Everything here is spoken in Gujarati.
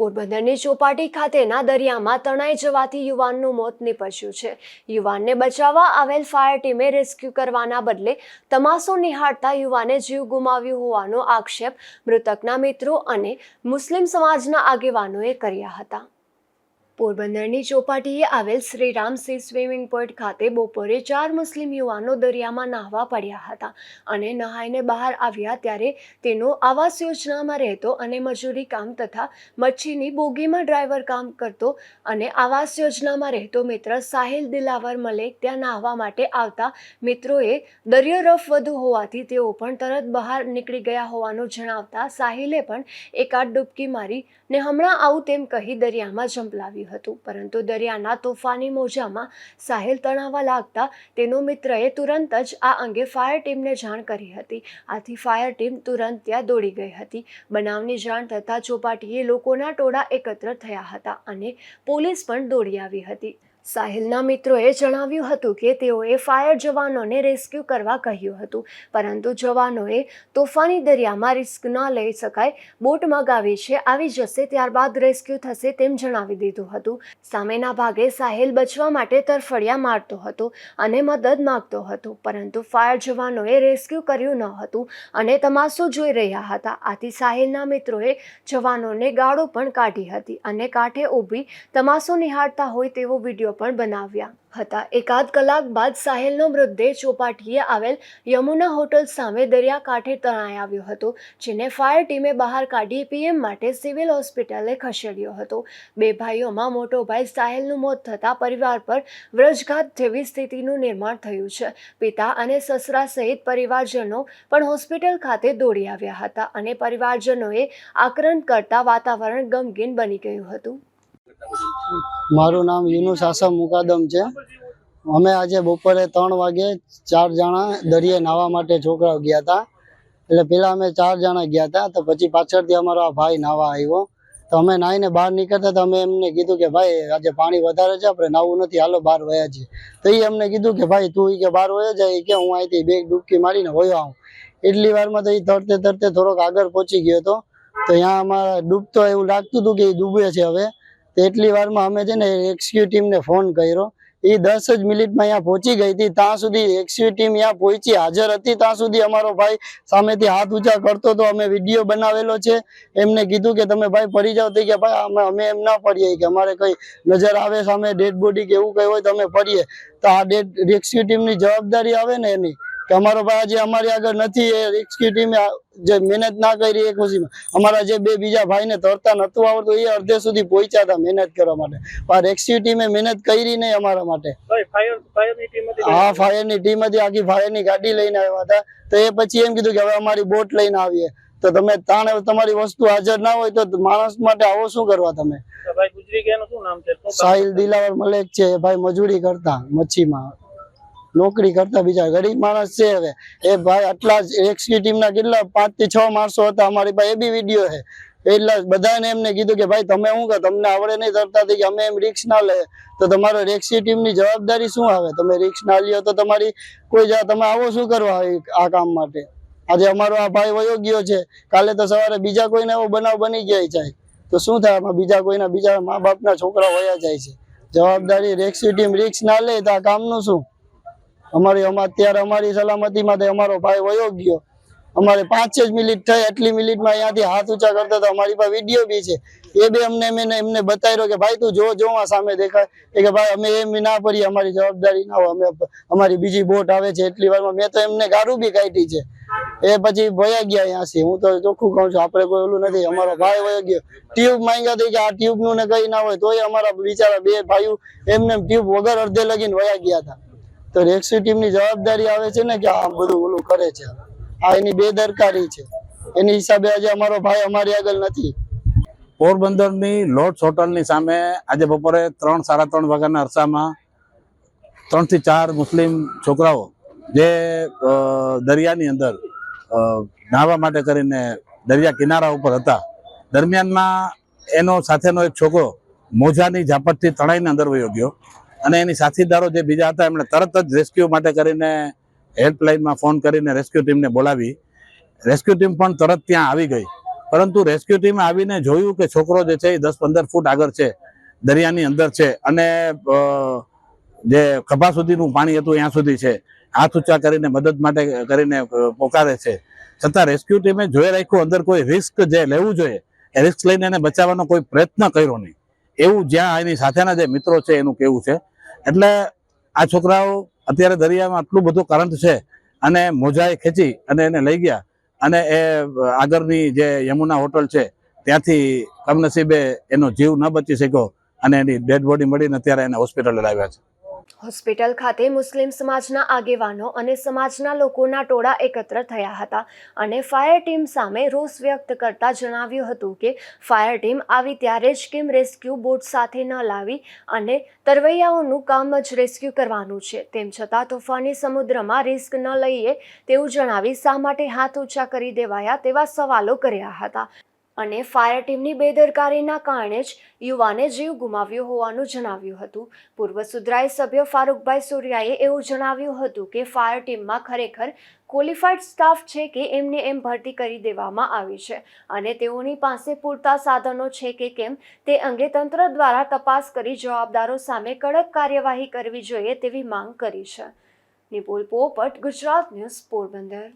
પોરબંદરની ચોપાટી ખાતેના દરિયામાં તણાઈ જવાથી યુવાનનું મોત નીપજ્યું છે. યુવાનને બચાવવા આવેલ ફાયર ટીમે રેસ્ક્યુ કરવાના બદલે તમાસો નિહાળતા યુવાને જીવ ગુમાવ્યો હોવાનો આક્ષેપ મૃતકના મિત્રો અને મુસ્લિમ સમાજના આગેવાનોએ કર્યા હતા. પોરબંદરની ચોપાટીએ આવેલ શ્રીરામ સી સ્વિમિંગ પોઈન્ટ ખાતે બપોરે ચાર મુસ્લિમ યુવાનો દરિયામાં નાહવા પડ્યા હતા અને નહાઈને બહાર આવ્યા ત્યારે તેનો આવાસ યોજનામાં રહેતો અને મજૂરી કામ તથા મચ્છીની બોગીમાં ડ્રાઈવર કામ કરતો અને આવાસ યોજનામાં રહેતો મિત્ર સાહિલ દિલાવર મલેક ત્યાં નાહવા માટે આવતા મિત્રોએ દરિયો રફ વધુ હોવાથી તેઓ પણ તરત બહાર નીકળી ગયા હોવાનું જણાવતા સાહિલે પણ એકાદ ડૂબકી મારી ને હમણાં આવું તેમ કહી દરિયામાં ઝંપલાવ્યું હતું. પરંતુ દરિયાના તોફાની મોજામાં સાહિલ તણાવા લાગતા તેનો મિત્રએ તુરંત જ આ અંગે ફાયર ટીમને જાણ કરી હતી. આથી ફાયર ટીમ તુરંત ત્યાં દોડી ગઈ હતી. બનાવની જાણ થતાં ચોપાટીએ લોકોના ટોળા એકત્ર થયા હતા અને પોલીસ પણ દોડી આવી હતી. સાહિલના મિત્રોએ જણાવ્યું હતું કે તેઓએ ફાયર જવાનોને રેસ્ક્યુ કરવા કહ્યું હતું. પરંતુ જવાનોએ તોફાની દરિયામાં રિસ્ક ન લઈ શકાય, બોટ મગાવી છે, આવી જશે ત્યારબાદ રેસ્ક્યુ થશે તેમ જણાવી દીધું હતું. સામેના ભાગે સાહિલ બચવા માટે તરફડિયા મારતો હતો અને મદદ માગતો હતો, પરંતુ ફાયર જવાનોએ રેસ્ક્યુ કર્યું ન હતું અને તમાશો જોઈ રહ્યા હતા. આથી સાહિલના મિત્રોએ જવાનોને ગાળો પણ કાઢી હતી અને કાંઠે ઊભી તમાશો નિહાળતા હોય તેવો વીડિયો પણ બનાવ્યા હતા. એકાદ કલાક બાદ સાહેલનો મૃતદેહ ચોપાટીએ આવેલ યમુના હોટલ સામે દરિયાકાંઠે તણાઈ આવ્યો હતો, જેને ફાયર ટીમે બહાર કાઢી પીએમ માટે સિવિલ હોસ્પિટલે ખસેડ્યો હતો. બે ભાઈઓમાં મોટો ભાઈ સાહેલનું મોત થતાં પરિવાર પર વ્રજઘાત જેવી સ્થિતિનું નિર્માણ થયું છે. પિતા અને સસરા સહિત પરિવારજનો પણ હોસ્પિટલ ખાતે દોડી આવ્યા હતા અને પરિવારજનોએ આક્રંદ કરતા વાતાવરણ ગમગીન બની ગયું હતું. મારું નામ યુનુસ આસમ મુકાદમ છે. અમે આજે બપોરે ત્રણ વાગે ચાર જણા દરિયે નાહવા માટે છોકરાઓ ગયા હતા. એટલે પેલા અમે ચાર જણા ગયા હતા તો પછી પાછળથી અમારો આ ભાઈ નાહવા આવ્યો. તો અમે નાહીને બહાર નીકળતા તો અમે એમને કીધું કે ભાઈ આજે પાણી વધારે છે, આપણે નાહવું નથી, હાલો બહાર વયા છીએ તો એ અમને કીધું કે ભાઈ તું કે બહાર વયો જાય કે હું અહીંથી બે ડૂબકી મારીને વયો આવું. એટલી વારમાં તો એ તરતે તરતે થોડોક આગળ પહોંચી ગયો હતો. તો ત્યાં અમારા ડૂબતો એવું લાગતું હતું કે એ ડૂબે છે હવે. એટલી વારમાં અમે છે ને રેસ્ક્યુ ટીમને ફોન કર્યો. એ દસ જ મિનિટમાં અહીંયા પહોંચી ગઈ હતી. ત્યાં સુધી રેસ્ક્યુ ટીમ અહીંયા પહોંચી હાજર હતી. ત્યાં સુધી અમારો ભાઈ સામેથી હાથ ઊંચા કરતો તો અમે વીડિયો બનાવેલો છે. એમને કીધું કે તમે ભાઈ પડી જાઓ. તો કે ભાઈ અમે અમે એમ ના પડીએ. કે અમારે કંઈ નજર આવે સામે ડેડ બોડી કે એવું કંઈ હોય તો અમે પડીએ. તો આ ડેડ રેસ્ક્યુ ટીમની જવાબદારી આવે ને એની. કે અમારો ભાઈ આજે અમારી આગળ નથી એ રેસ્ક્યુ ટીમે જે મહેનત ના કરી એ ખુશીમાં. અમારા જે બે બીજા ભાઈને તરતા નહોતું આવડતું એ અડધે સુધી પહોંચ્યા હતા મહેનત કરવા માટે. પણ રેસ્ક્યુ ટીમે મહેનત કરી નહીં અમારા માટે. હા ફાયરની ટીમ હતી આખી ફાયરની ગાડી લઈને આવ્યા હતા. તો એ પછી એમ કીધું કે હવે અમારી બોટ લઈને આવીએ. તો તમે તાણે તમારી વસ્તુ હાજર ના હોય તો માણસ માટે આવો શું કરવા તમે? સાહિલ દિલાવર મલેક છે ભાઈ મજૂરી કરતા મચ્છીમાં. નોકરી કરતા બીજા ગરીબ માણસ છે હવે. એ ભાઈ આટલા રેસ્ક્યુ ટીમના કેટલા પાંચથી છ માણસો હતા, અમારી પાસે એ બી વીડિયો છે. એટલા બધાને એમને કીધું કે ભાઈ તમે શું કહો, તમને આવડે નહીં તરતાથી કે અમે એમ રિક્સ ના લે. તો તમારો રેક્સી ટીમની જવાબદારી શું આવે? તમે રિક્સ ના લ્યો તો તમારી કોઈ જા, તમે આવો શું કરવા આ કામ માટે? આજે અમારો આ ભાઈ વયો ગયો છે. કાલે તો સવારે બીજા કોઈને એવો બનાવ બની ગયા જાય. તો શું થાય? બીજા કોઈના, બીજા મા બાપના છોકરા વયા જાય છે. જવાબદારી રેક્સી ટીમ રિક્સ ના લે તો આ કામનું શું? અમારી અમા- અત્યારે અમારી સલામતી માટે અમારો ભાઈ વયો ગયો. અમારે પાંચ જ મિનિટ થઈ એટલી મિનિટમાં અહીંયાથી હાથ ઊંચા કરતા હતા. અમારી પાસે વીડિયો બી છે. એ બી અમને એમને બતાવ્યો કે, ભાઈ, તું જો જો સામે દેખાય. કે, ભાઈ, અમે એમ ના પડીએ, અમારી જવાબદારી ના હોય. અમે અમારી બીજી બોટ આવે છે એટલી વારમાં. મેં તો એમને ગારું બી કાઢી છે. એ પછી ભયા ગયા અહીંયાથી. હું તો ચોખ્ખું કહું છું, આપણે કોઈ ઓલું નથી. અમારો ભાઈ વયો ગયો. ટ્યુબ માંગ્યા હતી કે, આ ટ્યુબનું ને કઈ ના હોય, તોય અમારા બિચારા બે ભાઈઓ એમને ટ્યુબ વગર અડધે લગીને વયા ગયા હતા. તો રેસ્ક્યુ ટીમની જવાબદારી આવે છે ને કે આ બધું ઓલું કરે છે. આ એની બેદરકારી છે. એની હિસાબે આજે અમારો ભાઈ અમારી આગળ નથી. પોરબંદરની લોર્ડ્સ હોટલની સામે આજે બપોરે ત્રણ, સાડા ત્રણ વાગ્યાના અરસામાં ત્રણથી ચાર મુસ્લિમ છોકરાઓ જે દરિયાની અંદર નાહવા માટે કરીને દરિયા કિનારા ઉપર હતા. દરમિયાનમાં એનો સાથેનો એક છોકરો મોજાની ઝાપટથી તણાઈને અંદર વયો ગયો. અને એની સાથીદારો જે બીજા હતા, એમણે તરત જ રેસ્ક્યુ માટે કરીને હેલ્પલાઇનમાં ફોન કરીને રેસ્ક્યુ ટીમને બોલાવી. રેસ્ક્યુ ટીમ પણ તરત ત્યાં આવી ગઈ. પરંતુ રેસ્ક્યુ ટીમ આવીને જોયું કે છોકરો જે છે એ દસ પંદર ફૂટ આગળ છે, દરિયાની અંદર છે અને જે ખભા સુધીનું પાણી હતું ત્યાં સુધી છે. હાથ ઊંચા કરીને મદદ માટે કરીને પોકારે છે. છતાં રેસ્ક્યુ ટીમે જોઈ રાખ્યું, અંદર કોઈ રિસ્ક જે લેવું જોઈએ, એ રિસ્ક લઈને એને બચાવવાનો કોઈ પ્રયત્ન કર્યો નહીં. એવું જ્યાં એની સાથેના જે મિત્રો છે એનું કેવું છે. એટલે આ છોકરાઓ અત્યારે દરિયામાં આટલું બધું કરંટ છે અને મોજાએ ખેંચી અને એને લઈ ગયા અને એ આગળની જે યમુના હોટલ છે, ત્યાંથી કમનસીબે એનો જીવ ન બચી શક્યો અને એની ડેડ બોડી મળીને અત્યારે એને હોસ્પિટલે લાવ્યા છે. હોસ્પિટલ ખાતે મુસ્લિમ સમાજના આગેવાનો અને સમાજના લોકોના ટોળા એકત્ર થયા હતા અને ફાયર ટીમ સામે રોષ વ્યક્ત કરતા જણાવ્યું હતું કે ફાયર ટીમ આવી ત્યારે જ કેમ રેસ્ક્યુ બોટ સાથે ન લાવી અને તરવૈયાઓનું કામ જ રેસ્ક્યુ કરવાનું છે. તેમ છતાં તોફાની સમુદ્રમાં રિસ્ક ન લઈએ તેવું જણાવી શા માટે હાથ ઊંચા કરી દેવાયા તેવા સવાલો કર્યા હતા. અને ફાયર ટીમની બેદરકારીના કારણે જ યુવાને જીવ ગુમાવ્યો હોવાનું જણાવ્યું હતું. પૂર્વ સુધરાઈ સભ્ય ફારૂકભાઈ સૂર્યાએ એવું જણાવ્યું હતું કે ફાયર ટીમમાં ખરેખર ક્વોલિફાઈડ સ્ટાફ છે કે એમને એમ ભરતી કરી દેવામાં આવી છે અને તેઓની પાસે પૂરતા સાધનો છે કે કેમ તે અંગે તંત્ર દ્વારા તપાસ કરી જવાબદારો સામે કડક કાર્યવાહી કરવી જોઈએ તેવી માંગ કરી છે. નિપુલ પોપટ, ગુજરાત ન્યૂઝ પોરબંદર.